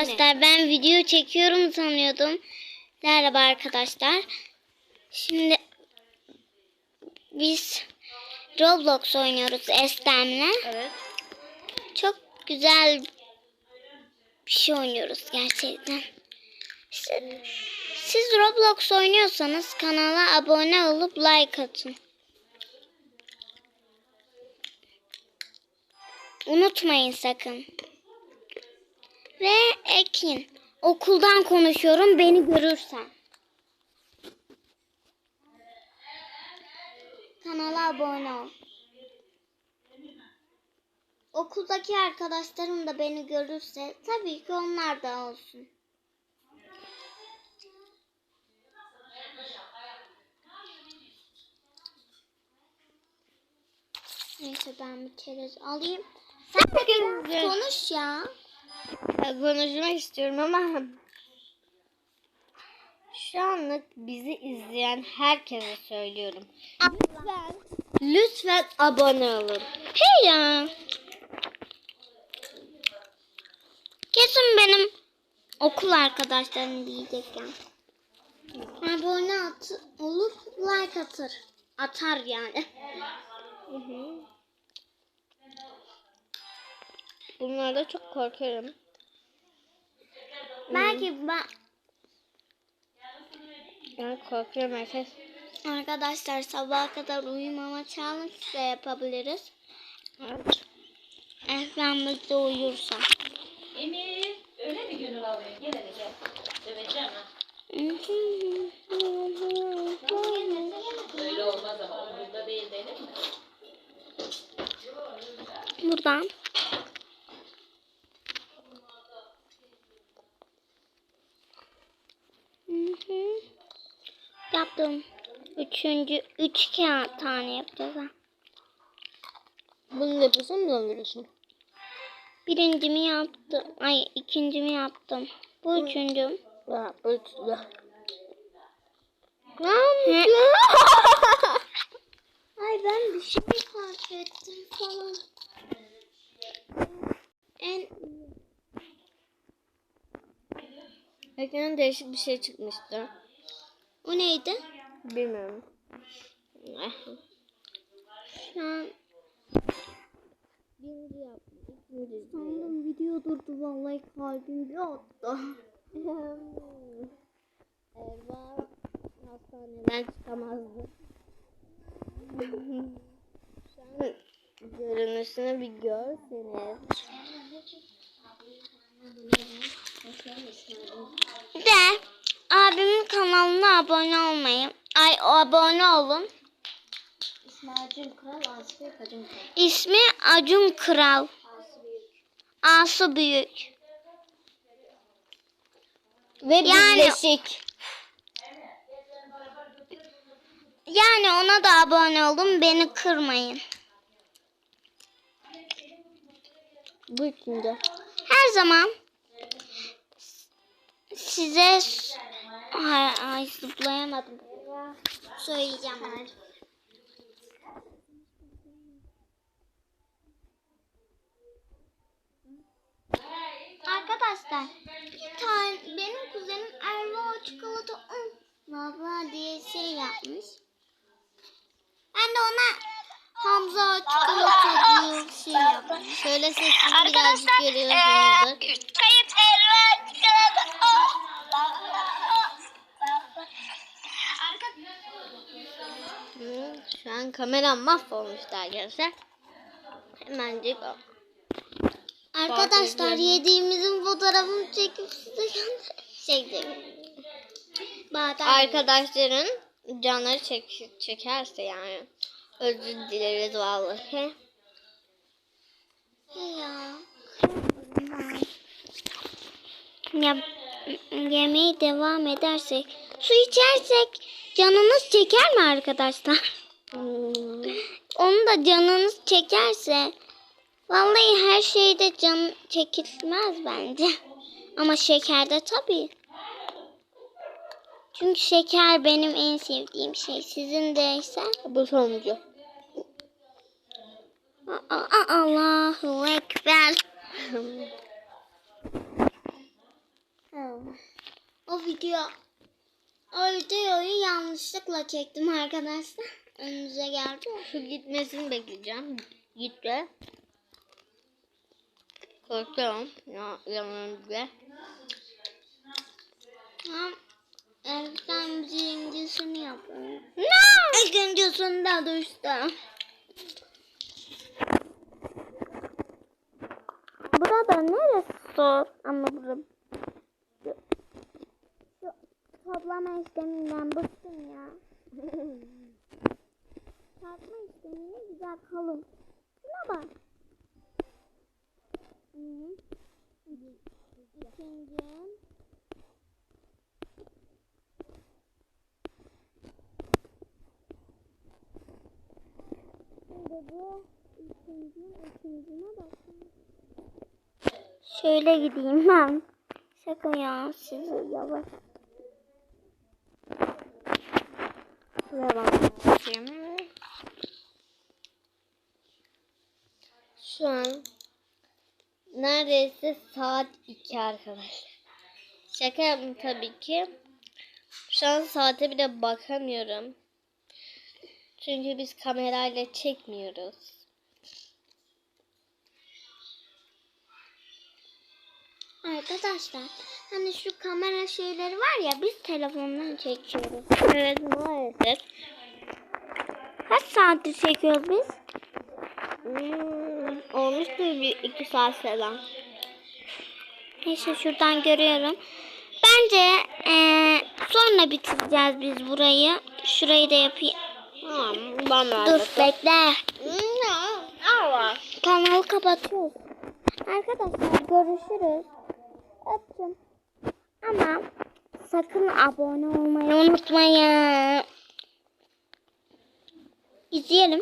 Arkadaşlar ben video çekiyorum sanıyordum. Merhaba arkadaşlar. Şimdi biz Roblox oynuyoruz Estem'le. Evet. Çok güzel bir şey oynuyoruz gerçekten. İşte siz Roblox oynuyorsanız kanala abone olup like atın. Unutmayın sakın. Ve Ekin. Okuldan konuşuyorum beni görürsen. Kanala abone ol. Okuldaki arkadaşlarım da beni görürse tabii ki onlar da olsun. Neyse ben bir çerez alayım. Sen de konuş ya. Konuşmak istiyorum ama şu anlık bizi izleyen herkese söylüyorum. Lütfen, lütfen abone olun. Hey ya. Kesin benim okul arkadaşlarım diyecekken. Abone at, olup like atır. Atar yani. Bunlarda çok korkuyorum. Belki ben Ben korkuyorum herkes. arkadaşlar sabaha kadar uyumama challenge de yapabiliriz. Evet. Efendim de uyursa. Emir, öyle mi gönül alıyor? Gel hele gel. Döveceğim ha. Öyle olmaz ama umurumda değil değil mi? Buradan. Hı hı. Yaptım. Üçüncü, üç kağıt tane yapacağız ha. Bunu da yapıyorsun mu döndürüyorsun? Birincimi yaptım. Ay ikincimi yaptım. Bu üçüncüm. Ha, böyle tuttu. Hı. Ay ben bir şey fark ettim falan. En Ekranın değişik bir şey çıkmıştı. O neydi? Bilmiyorum. Şu an Birinci yaptım. İkinci. sandım video durdu vallahi kalbim bir attı. Erva hastaneden çıkamazdı. Şu an görünüşünü bir görseniz. De abimin kanalına abone olmayı. Ay abone olun. İsmail'cim kral Aslı Kacım kral. İsmi Acun Kral. Ası büyük. Ve Yani- birleşik. Yani ona da abone olun. Beni kırmayın. Bu ikinci. Her zaman size ay, ay zıplayamadım. Söyleyeceğim. ben. Arkadaşlar tane benim kuzenim Erva çikolata un baba diye şey yapmış. Ben de ona Hamza çikolata diye şey yapmış. Şöyle sesini birazcık görüyorsunuzdur. Kayıp Elvan An kameram mahvolmuştu arkadaşlar. Hemencik o. Arkadaşlar yediğimizin fotoğrafını çekip size. Badem. Arkadaşların canları çek çekerse yani. Özür dileriz vallahi. ya. Ya yemeğe devam edersek, su içersek canınız çeker mi arkadaşlar? Da canınız çekerse vallahi her şeyde can çekilmez bence. Ama şekerde tabii. Çünkü şeker benim en sevdiğim şey. Sizin de ise Bu sonuncu. Aa, Allahu Ekber. o video o videoyu yanlışlıkla çektim arkadaşlar. Önünüze geldi. Şu gitmesini bekleyeceğim. Gitti. Korkuyorum. Ya, yanımda. Tamam. Elif'ten birincisini yapalım. No! İkincisini de düştü. Burada neresi zor? Ama burada. Toplama işleminden bıktım ya. Çarpma işlemine güzel kalın. Şuna bak. İkinci. Şimdi bu ikinci, ikincine bakın. Şöyle gideyim ben. Şaka ya sizi yavaş. Şuraya bakayım. Şu an neredeyse saat 2 arkadaşlar. Şaka yaptım tabii ki. Şu an saate bile bakamıyorum. Çünkü biz kamerayla çekmiyoruz. Arkadaşlar hani şu kamera şeyleri var ya biz telefondan çekiyoruz. Evet maalesef. Kaç saattir çekiyoruz biz? Hmm, olmuştur bir iki saat falan. Neyse şuradan görüyorum. Bence eee, sonra bitireceğiz biz burayı. Şurayı da yapayım. Tamam, ben Dur bekle. Kanalı kapatıyoruz. Arkadaşlar görüşürüz. Öptüm. Ama sakın abone olmayı unutmayın. İzleyelim.